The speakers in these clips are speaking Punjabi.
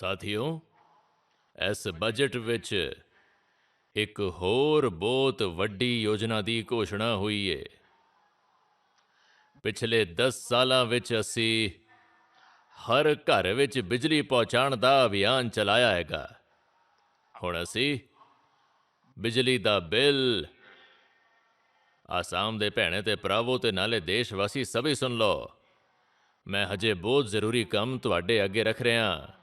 ਸਾਥੀਓ, ਇਸ ਬਜਟ ਵਿੱਚ ਇੱਕ ਹੋਰ ਬਹੁਤ ਵੱਡੀ ਯੋਜਨਾ ਦੀ ਘੋਸ਼ਣਾ ਹੋਈ ਏ। ਪਿਛਲੇ 10 ਸਾਲਾਂ ਵਿੱਚ ਅਸੀਂ ਹਰ ਘਰ ਵਿੱਚ ਬਿਜਲੀ ਪਹੁੰਚਾਉਣ ਦਾ ਅਭਿਆਨ ਚਲਾਇਆ ਹੈਗਾ। ਹੁਣ ਅਸੀਂ ਬਿਜਲੀ ਦਾ ਬਿੱਲ ਆਸਾਮ ਦੇ ਭੈਣੇ ਤੇ ਭਰਾਵੋ ਤੇ ਨਾਲੇ ਦੇਸ਼ ਵਾਸੀ ਸਭੀ ਸੁਣ ਲਓ। ਮੈਂ ਹਜੇ ਬਹੁਤ ਜ਼ਰੂਰੀ ਕੰਮ ਤੁਹਾਡੇ ਅੱਗੇ ਰੱਖ ਰਿਹਾ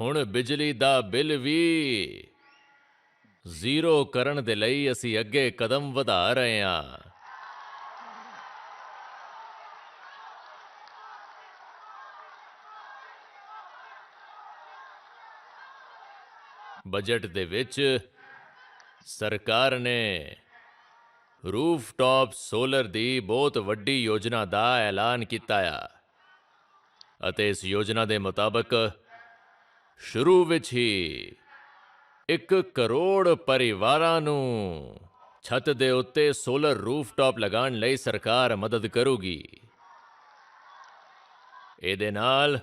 ਹੁਣ ਬਿਜਲੀ ਦਾ ਬਿੱਲ ਵੀ ਜ਼ੀਰੋ ਕਰਨ ਦੇ ਲਈ ਅਸੀਂ ਅੱਗੇ ਕਦਮ ਵਧਾ ਰਹੇ ਹਾਂ। ਬਜਟ ਦੇ ਵਿੱਚ ਸਰਕਾਰ ਨੇ ਰੂਫਟਾਪ ਸੋਲਰ ਦੀ ਬਹੁਤ ਵੱਡੀ ਯੋਜਨਾ ਦਾ ਐਲਾਨ ਕੀਤਾ ਆ। ਅਤੇ ਇਸ ਯੋਜਨਾ ਦੇ ਮੁਤਾਬਕ ਸ਼ੁਰੂ ਵਿੱਚ ਹੀ ਇੱਕ ਕਰੋੜ ਪਰਿਵਾਰਾਂ ਨੂੰ ਛੱਤ ਦੇ ਉੱਤੇ ਸੋਲਰ ਰੂਫਟਾਪ ਲਗਾਉਣ ਲਈ ਸਰਕਾਰ ਮਦਦ ਕਰੂਗੀ। ਇਹਦੇ ਨਾਲ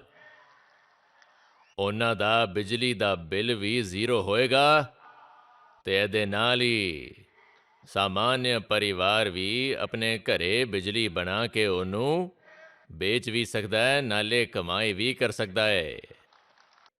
ਉਹਨਾਂ ਦਾ ਬਿਜਲੀ ਦਾ ਬਿੱਲ ਵੀ ਜ਼ੀਰੋ ਹੋਏਗਾ ਤੇ ਇਹਦੇ ਨਾਲ ਹੀ ਸਾਮਾਨਯ ਪਰਿਵਾਰ ਵੀ ਆਪਣੇ ਘਰੇ ਬਿਜਲੀ ਬਣਾ ਕੇ ਉਹਨੂੰ ਵੇਚ ਵੀ ਸਕਦਾ ਹੈ, ਨਾਲੇ ਕਮਾਈ ਵੀ ਕਰ ਸਕਦਾ ਹੈ।